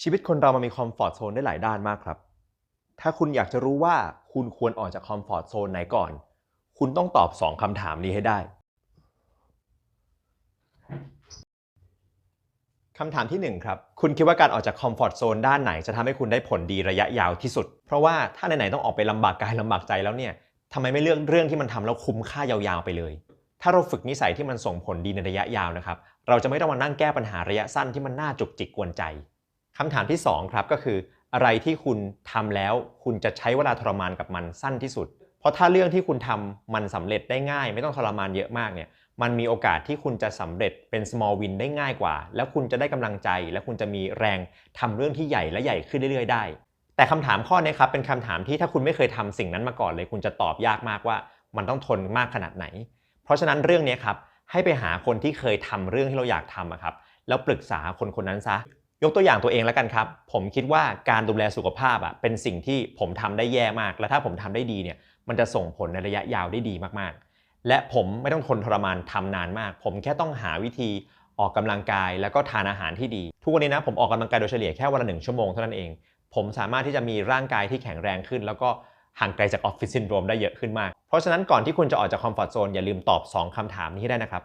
ชีวิตคนเรามันมีคอมฟอร์ทโซนได้หลายด้านมากครับ ถ้าคุณอยากจะรู้ว่าคุณควรออกจากคอมฟอร์ทโซนไหนก่อน คุณต้องตอบ 2คำถามนี้ให้ได้คำถามที่ 1 ครับ คุณคิดว่าการออกจากคอมฟอร์ทโซนด้านไหนจะทำให้คุณได้ผลดีระยะยาวที่สุด เพราะว่าถ้าไหนๆต้องออกไปลำบากกายลำบากใจแล้วเนี่ยทำไมไม่เลือกเรื่องที่มันทำแล้วคุ้มค่ายาวๆไปเลย ถ้าเราฝึกนิสัยที่มันส่งผลดีในระยะยาวนะครับ เราจะไม่ต้องมานั่งแก้ปัญหาระยะสั้นที่มันน่าจุกจิกกวนใจ คำถามที่2ครับก็คืออะไรที่คุณทำแล้วคุณจะใช้เวลาทรมานกับมันสั้นที่สุด เพราะถ้าเรื่องที่คุณทำมันสำเร็จได้ง่าย ไม่ต้องทรมานเยอะมากเนี่ยมันมีโอกาสที่คุณจะสำเร็จเป็น small win ได้ง่ายกว่า แล้วคุณจะได้กำลังใจ และคุณจะมีแรงทำเรื่องที่ใหญ่และใหญ่ขึ้นเรื่อยๆ ได้ แต่คำถามข้อนี้ครับเป็นคำถามที่ถ้าคุณไม่เคยทำสิ่งนั้นมาก่อนเลย คุณจะตอบยากมากว่า มันต้องทนมากขนาดไหน เพราะฉะนั้นเรื่องนี้ครับให้ไปหาคนที่เคยทำเรื่องที่เราอยากทำอะครับแล้วปรึกษาคนคนนั้นซะ ยกตัวอย่างตัวเองแล้วกันครับ ผมคิดว่าการดูแลสุขภาพอะเป็นสิ่งที่ผมทำได้แย่มาก และถ้าผมทำได้ดีเนี่ยมันจะส่งผลในระยะยาวได้ดีมากๆ และผมไม่ต้องทนทรมานทำนานมาก ผมแค่ต้องหาวิธีออกกำลังกายแล้วก็ทานอาหารที่ดี ทุกวันนี้นะผมออกกำลังกายโดยเฉลี่ยแค่วันละหนึ่งชั่วโมงเท่านั้นเอง ผมสามารถที่จะมีร่างกายที่แข็งแรงขึ้น แล้วก็ห่างไกลจากออฟฟิศซินโดรมได้เยอะขึ้นมาก เพราะฉะนั้นก่อนที่คุณจะออกจากคอมฟอร์ทโซนอย่าลืมตอบ 2คำถามนี้ให้ได้นะครับ